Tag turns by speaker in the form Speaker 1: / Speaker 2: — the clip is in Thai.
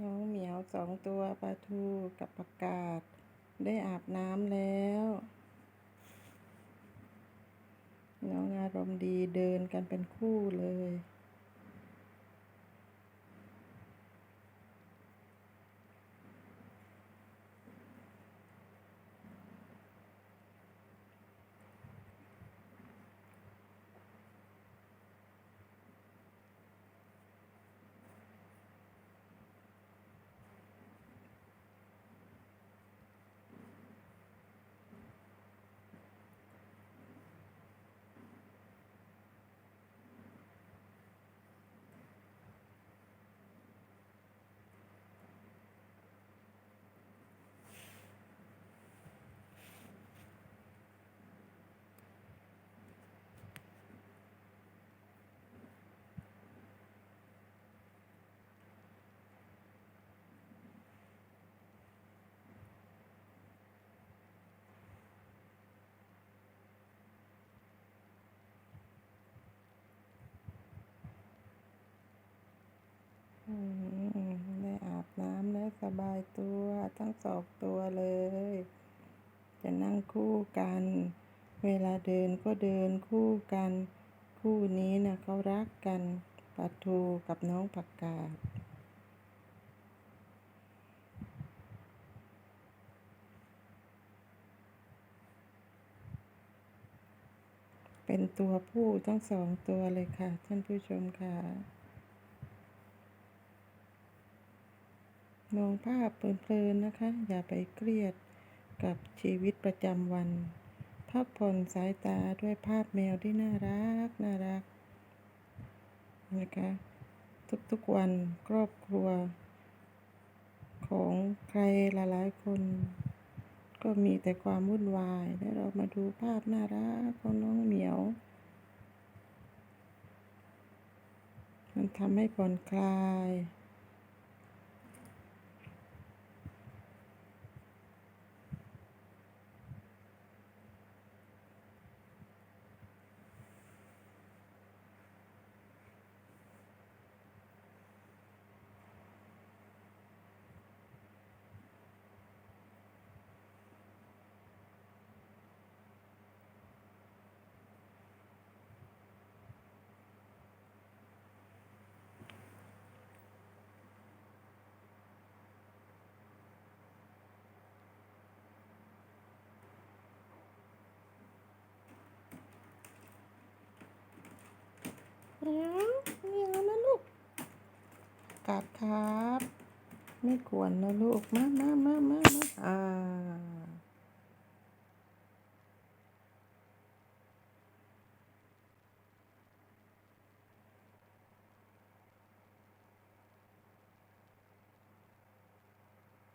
Speaker 1: น้องเหมียวสองตัวปลาทูกับประกาศ ได้อาบน้ำแล้ว น้องอารมณ์ดีเดินกันเป็นคู่เลย บายตัวทั้งสองตัวเลย จะนั่งคู่กัน เวลาเดินก็เดินคู่กัน คู่นี้นะเขารักกันปลาทูกับน้องผักกาดเป็นตัวผู้ทั้งสองตัวเลยค่ะ ท่านผู้ชมค่ะ มองภาพเพลินๆนะคะ อย่าไปเครียดกับชีวิตประจำวัน พักผ่อนสายตาด้วยภาพแมวที่น่ารักน่ารักนะคะทุกๆวันครอบครัว ของใครหลายๆคน ก็มีแต่ความวุ่นวาย แล้วเรามาดูภาพน่ารักของน้องเหมียว มันทำให้ผ่อนคลาย เหมียวเหมียวนะลูก กาดครับ ไม่ควรนะลูก มามามามามาอ่า